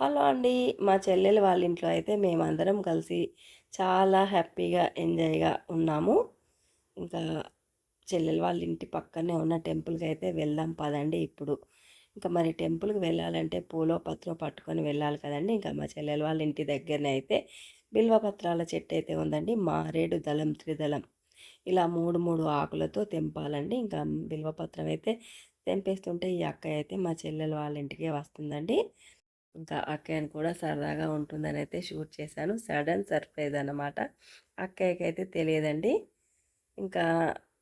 Hello అండి. మా చెల్లెలు వాళ్ళ ఇంట్లో అయితే మేమందరం కలిసి చాలా హ్యాపీగా ఎంజాయ్గా ఉన్నాము. ఇంకా చెల్లెలు వాళ్ళ ఇంటి పక్కనే ఉన్న టెంపుల్కి అయితే వెళ్దాం పదండి ఇప్పుడు. ఇంకా మరి టెంపుల్కి వెళ్ళాలంటే పూలో పత్రం పట్టుకొని వెళ్ళాలి కదండి. ఇంకా మా చెల్లెలు వాళ్ళ ఇంటి దగ్గరనే అయితే బిల్వపత్రాల చెట్టు అయితే ఉందండి. మారేడు దళం త్రిదళం. ఇలా మూడు మూడు ఆకులతో తెంపాలండి. ఇంకా బిల్వపత్రం అయితే తెంపేస్తుంటే ఈ అక్క అయితే మా చెల్లెలు వాళ్ళ ఇంటికే వస్తుందండి. ఇంకా అక్కయ్యను కూడా సరదాగా ఉంటుందని అయితే షూట్ చేశాను. సడన్ సర్ప్రైజ్ అన్నమాట. అక్కయ్యకి అయితే తెలియదండి. ఇంకా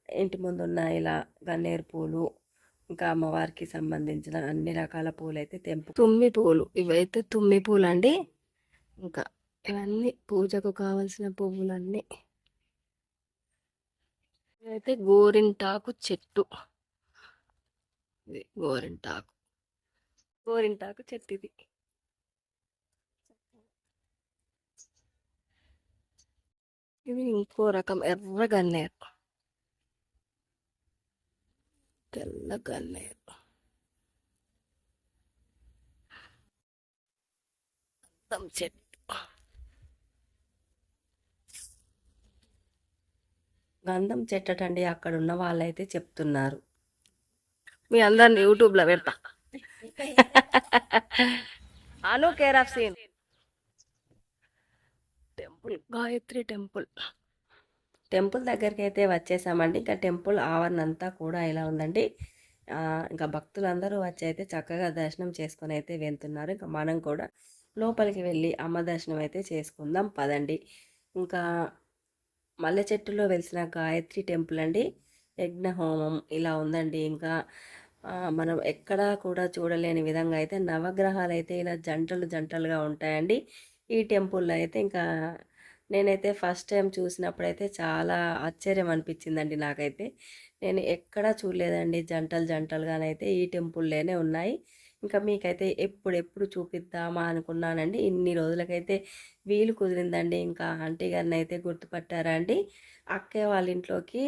ఇంటి ముందు ఉన్న ఇలా గన్నేరు పూలు ఇంకా అమ్మవారికి సంబంధించిన అన్ని రకాల పూలు అయితే తెంపు తుమ్మి పూలు. ఇవైతే తుమ్మి పూలు అండి ఇంకా ఇవన్నీ పూజకు కావలసిన పువ్వులన్నీ. ఇదైతే గోరింటాకు చెట్టు. ఇది గోరింటాకు. గోరింటాకు చెట్టు ఇది ఇది ఇంకో రకం ఎర్ర గన్నేరు తెల్ల గన్నేరు గంధం చెట్టు గంధం చెట్టటండి అక్కడ ఉన్న వాళ్ళైతే చెప్తున్నారు. మీ అందరిని యూట్యూబ్లో పెడతా. Anu care of scene. Temple. Gayatri temple. Temple దగ్గరికి అయితే వచ్చేసామండి. ఇంకా టెంపుల్ ఆవరణ అంతా కూడా ఇలా ఉందండి. ఇంకా భక్తులందరూ వచ్చి అయితే చక్కగా దర్శనం చేసుకొని అయితే వెళ్తున్నారు. ఇంకా మనం కూడా లోపలికి వెళ్ళి అమ్మ దర్శనం అయితే చేసుకుందాం. పదండి. ఇంకా మల్లె చెట్టులో వెలిసిన గాయత్రి టెంపుల్ అండి. యజ్ఞ హోమం ఇలా ఉందండి. ఇంకా మనం ఎక్కడా కూడా చూడలేని విధంగా అయితే నవగ్రహాలు అయితే ఇలా జంటలు జంటలుగా ఉంటాయండి. ఈ టెంపుల్లో అయితే ఇంకా నేనైతే ఫస్ట్ టైం చూసినప్పుడైతే చాలా ఆశ్చర్యం అనిపించిందండి నాకైతే. నేను ఎక్కడా చూడలేదండి. జంటలు జంటలుగానైతే ఈ టెంపుల్లోనే ఉన్నాయి. ఇంకా మీకైతే ఎప్పుడెప్పుడు చూపిద్దామా అనుకున్నానండి. ఇన్ని రోజులకైతే వీలు కుదిరిందండి. ఇంకా ఆంటీ గారిని అయితే గుర్తుపట్టారా అండి? అక్కయ్య వాళ్ళ ఇంట్లోకి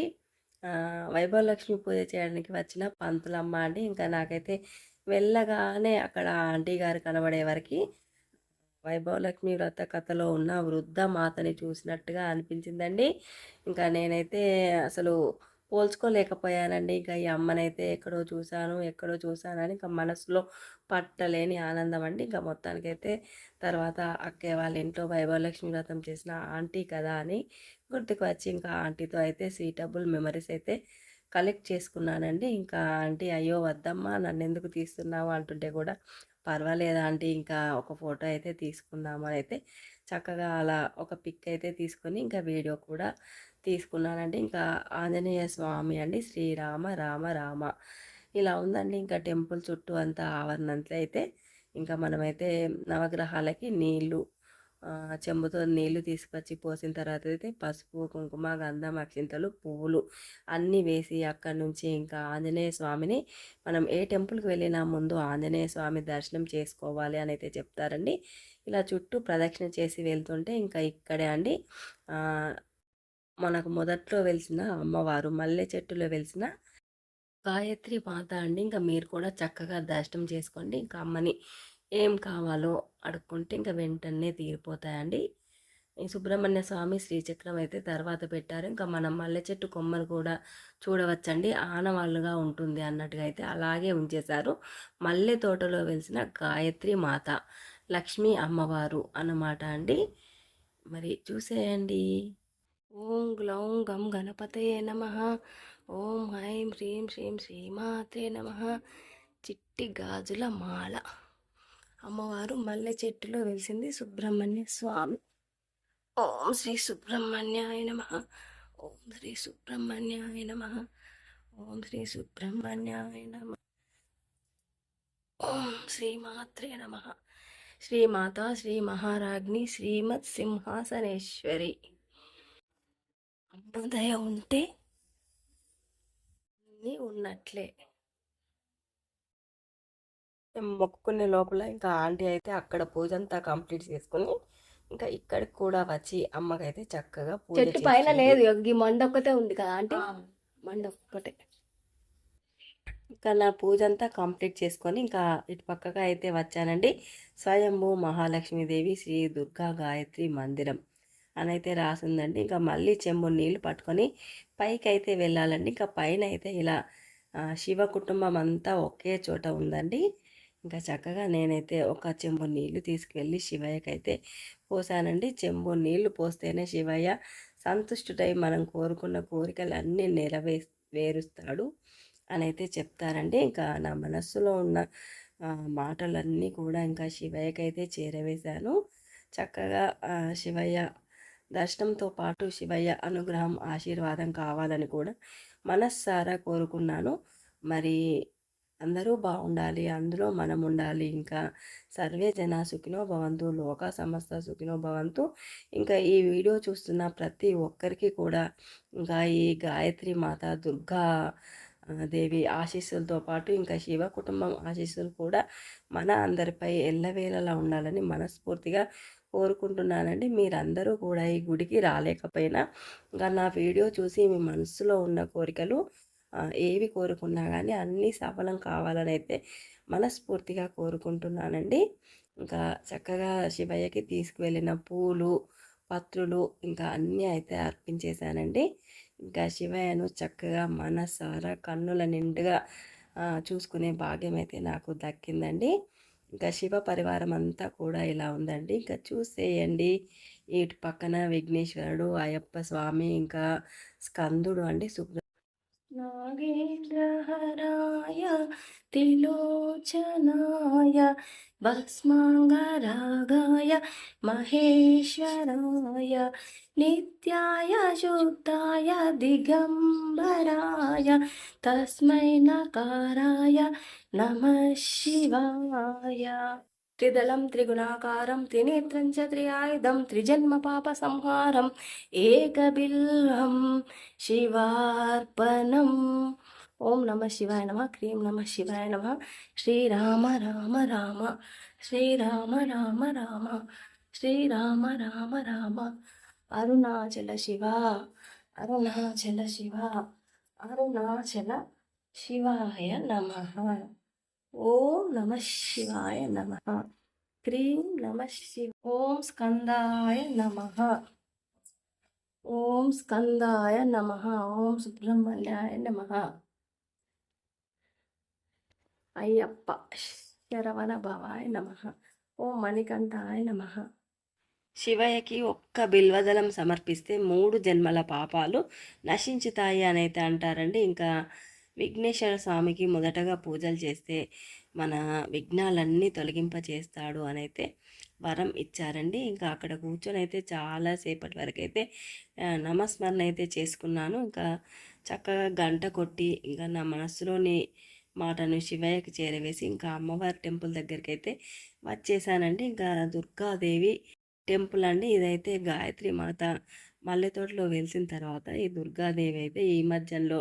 వైభవలక్ష్మి పూజ చేయడానికి వచ్చిన పంతులమ్మ అండి. ఇంకా నాకైతే వెళ్ళగానే అక్కడ ఆంటీ గారు కనబడే వరకు వైభవలక్ష్మి వ్రత కథలో ఉన్న వృద్ధ మాతని చూసినట్టుగా అనిపించిందండి. ఇంకా నేనైతే అసలు పోల్చుకోలేకపోయానండి. ఇంకా ఈ అమ్మనైతే ఎక్కడో చూశాను ఎక్కడో చూశానని ఇంకా మనసులో పట్టలేని ఆనందం అండి. ఇంకా మొత్తానికైతే తర్వాత అక్కే వాళ్ళ ఇంట్లో వైభవలక్ష్మి వ్రతం చేసిన ఆంటీ కదా అని గుర్తుకు వచ్చి ఇంకా ఆంటీతో అయితే సీటబుల్ మెమరీస్ అయితే కలెక్ట్ చేసుకున్నానండి. ఇంకా ఆంటీ అయ్యో వద్దమ్మా నన్ను ఎందుకు తీస్తున్నావు అంటుంటే కూడా పర్వాలేదా ఆంటీ ఇంకా ఒక ఫోటో అయితే తీసుకుందామని అయితే చక్కగా అలా ఒక పిక్ అయితే తీసుకొని ఇంకా వీడియో కూడా తీసుకున్నానండి. ఇంకా ఆంజనేయ స్వామి అండి. శ్రీరామ రామ రామ. ఇలా ఉందండి. ఇంకా టెంపుల్ చుట్టూ అంతా ఆవరణంతా అయితే ఇంకా మనమైతే నవగ్రహాలకి నీళ్ళు చెంబుతో నీళ్ళు తీసుకొచ్చి పోసిన తర్వాత అయితే పసుపు కుంకుమ గంధం అక్షింతలు పువ్వులు అన్నీ వేసి అక్కడి నుంచి ఇంకా ఆంజనేయ స్వామిని మనం ఏ టెంపుల్కి వెళ్ళినా ముందు ఆంజనేయ స్వామి దర్శనం చేసుకోవాలి అని అయితే చెప్తారండి. ఇలా చుట్టూ ప్రదక్షిణ చేసి వెళ్తుంటే ఇంకా ఇక్కడే అండి. మనకు మొదట్లో వెలిసిన అమ్మవారు మల్లె చెట్టులో వెలిసిన గాయత్రి మాత అండి. ఇంకా మీరు కూడా చక్కగా దర్శనం చేసుకోండి. ఇంకా అమ్మని ఏం కావాలో అడుక్కుంటే ఇంకా వెంటనే తీరిపోతాయండి. ఈ సుబ్రహ్మణ్య స్వామి శ్రీచక్రం అయితే తర్వాత పెట్టారు. ఇంకా మనం మల్లె చెట్టు కొమ్మలు కూడా చూడవచ్చండి. ఆనవాళ్ళుగా ఉంటుంది అన్నట్టుగా అయితే అలాగే ఉంచేశారు. మల్లె తోటలో వెలిసిన గాయత్రి మాత లక్ష్మీ అమ్మవారు అన్నమాట అండి. మరి చూసేయండి. ఓం గ్లౌం గం గణపతయే నమ. ఓం ఐం హ్రీం శ్రీం శ్రీమాత్రే నమ. చిట్టి గాజుల మాల. అమ్మవారు మల్లె చెట్టులో వెలిసింది సుబ్రహ్మణ్య స్వామి. ఓం శ్రీ సుబ్రహ్మణ్యాయ నమ. ఓం శ్రీ సుబ్రహ్మణ్యాయ నమ. ఓం శ్రీ సుబ్రహ్మణ్యాయ నమ. ఓం శ్రీమాత్రే నమ. శ్రీమాత శ్రీ మహారాజ్ని శ్రీమత్ సింహాసనేశ్వరి. అమ్మదయ ఉంటే అన్నీ ఉన్నట్లే. మొక్కుకునే లోపల ఇంకా ఆంటీ అయితే అక్కడ పూజ అంతా కంప్లీట్ చేసుకుని ఇంకా ఇక్కడికి కూడా వచ్చి అమ్మకైతే చక్కగా పూజ చెట్టు పైన. లేదు ఈ మండ ఒక్కటే ఉంది కదా అంటే మండ ఒక్కటే. ఇంకా నా పూజ అంతా కంప్లీట్ చేసుకొని ఇంకా ఇటు పక్కగా అయితే వచ్చానండి. స్వయంభూ మహాలక్ష్మీదేవి శ్రీ దుర్గా గాయత్రి మందిరం అని అయితే రాసిందండి. ఇంకా మళ్ళీ చెంబు నీళ్ళు పట్టుకొని పైకి అయితే వెళ్ళాలండి. ఇంకా పైన అయితే ఇలా శివ కుటుంబం అంతా ఒకే చోట ఉందండి. ఇంకా చక్కగా నేనైతే ఒక చెంబు నీళ్ళు తీసుకువెళ్ళి శివయ్యకైతే పోసానండి. చెంబు నీళ్ళు పోస్తేనే శివయ్య సంతుష్టుడై మనం కోరుకున్న కోరికలు అన్నీ నెరవే వేరుస్తాడు అని అయితే చెప్తారండి. ఇంకా నా మనస్సులో ఉన్న మాటలన్నీ కూడా ఇంకా శివయ్యకైతే చేరవేశాను. చక్కగా శివయ్య దర్శనంతో పాటు శివయ్య అనుగ్రహం ఆశీర్వాదం కావాలని కూడా మనస్సారా కోరుకున్నాను. మరి అందరూ బాగుండాలి అందులో మనం ఉండాలి ఇంకా సర్వే జన సుఖినో భవంతు లోక సమస్త సుఖినో భవంతు. ఇంకా ఈ వీడియో చూస్తున్న ప్రతి ఒక్కరికి కూడా ఇంకా ఈ గాయత్రి మాత దుర్గా దేవి ఆశీస్సులతో పాటు ఇంకా శివ కుటుంబం ఆశీస్సులు కూడా మన అందరిపై ఎల్లవేళలా ఉండాలని మనస్ఫూర్తిగా కోరుకుంటున్నానండి. మీరందరూ కూడా ఈ గుడికి రాలేకపోయినా ఇంకా నా వీడియో చూసి మీ మనసులో ఉన్న కోరికలు ఏవి కోరుకున్నా కానీ అన్నీ సఫలం కావాలని అయితే మనస్ఫూర్తిగా కోరుకుంటున్నానండి. ఇంకా చక్కగా శివయ్యకి తీసుకువెళ్ళిన పూలు పత్రులు ఇంకా అన్నీ అయితే అర్పించేశానండి. ఇంకా శివయ్యను చక్కగా మనసారా కన్నుల నిండుగా చూసుకునే భాగ్యం అయితే నాకు దక్కిందండి. ఇంకా శివ పరివారం అంతా కూడా ఇలా ఉందండి. ఇంకా చూసేయండి. ఇటు పక్కన విఘ్నేశ్వరుడు అయ్యప్ప స్వామి ఇంకా స్కందుడు అండి సుబ్ర नागेन्द्रहराय तिलोचनाय भस्माङ्गरागाय महेश्वराय नित्याय शुद्धाय दिगम्बराय तस्मै नकाराय नमः शिवाय త్రిదళం త్రిగుణాకారం త్రినేత్రం చ త్రియాయుధం త్రిజన్మ పాప సంహారం ఏకబిల్వం శివార్పణం ఓం నమ శివాయ నమ క్రీం నమ శివాయ నమ శ్రీరామ రామ రామ శ్రీరామ రామ రామ శ్రీరామ రామ రామ అరుణాచల శివ అరుణాచల శివ అరుణాచల శివాయ నమ ఓం నమ శివాయ నమ. క్రీం నమ శివ ఓం స్కందాయ నమ. ఓం స్కందాయ నమ. ఓం సుబ్రహ్మణ్యాయ నమ. అయ్యప్ప శరవణ భవాయ నమ. ఓం మణికంఠాయ నమ. శివయ్యకి ఒక్క బిల్వదలం సమర్పిస్తే మూడు జన్మల పాపాలు నశించుతాయి అని అయితే అంటారండి. ఇంకా విఘ్నేశ్వర స్వామికి మొదటగా పూజలు చేస్తే మన విఘ్నాలన్నీ తొలగింప చేస్తాడు అని అయితే వరం ఇచ్చారండి. ఇంకా అక్కడ కూర్చొని అయితే చాలాసేపటి వరకు అయితే నమస్మరణ అయితే చేసుకున్నాను. ఇంకా చక్కగా గంట కొట్టి ఇంకా నా మనస్సులోని మాటను శివయ్యకి చేరవేసి ఇంకా అమ్మవారి టెంపుల్ దగ్గరికి అయితే వచ్చేసానండి. ఇంకా దుర్గాదేవి టెంపుల్ అండి. ఇదైతే గాయత్రి మాత మల్లెతోటలో వెలిసిన తర్వాత ఈ దుర్గాదేవి అయితే ఈ మధ్యలో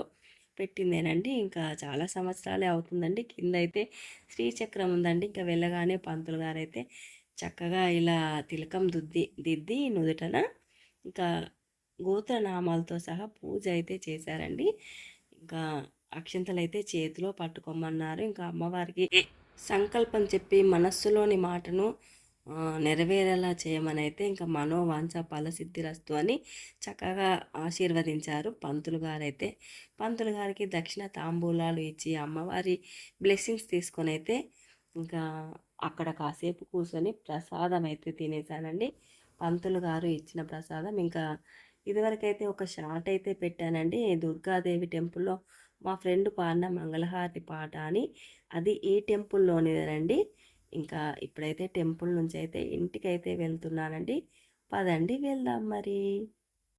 పెట్టిందేనండి. ఇంకా చాలా సంవత్సరాలే అవుతుందండి. కింద అయితే శ్రీచక్రం ఉందండి. ఇంకా వెళ్ళగానే పంతులు గారు అయితే చక్కగా ఇలా తిలకం దుద్ది దిద్ది నుదుటన ఇంకా గోత్రనామాలతో సహా పూజ అయితే చేశారండి. ఇంకా అక్షంతలు అయితే చేతిలో పట్టుకోమన్నారు. ఇంకా అమ్మవారికి సంకల్పం చెప్పి మనస్సులోని మాటను నెరవేరేలా చేయమని అయితే ఇంకా మనోవాంఛ ఫలసిద్ధిరస్తు అని చక్కగా ఆశీర్వదించారు పంతులు గారైతే. పంతులు గారికి దక్షిణ తాంబూలాలు ఇచ్చి అమ్మవారి బ్లెస్సింగ్స్ తీసుకొని అయితే ఇంకా అక్కడ కాసేపు కూర్చొని ప్రసాదం అయితే తినేసానండి పంతులు గారు ఇచ్చిన ప్రసాదం ఇంకా ఇదివరకైతే ఒక షార్ట్ అయితే పెట్టానండి. దుర్గాదేవి టెంపుల్లో మా ఫ్రెండ్ పాడిన మంగళహారతి పాట అని. అది ఈ టెంపుల్లోనిదేనండి. ఇంకా ఇప్పుడైతే టెంపుల్ నుంచి అయితే ఇంటికైతే వెళ్తున్నానండి. పదండి వెళ్దాం మరి.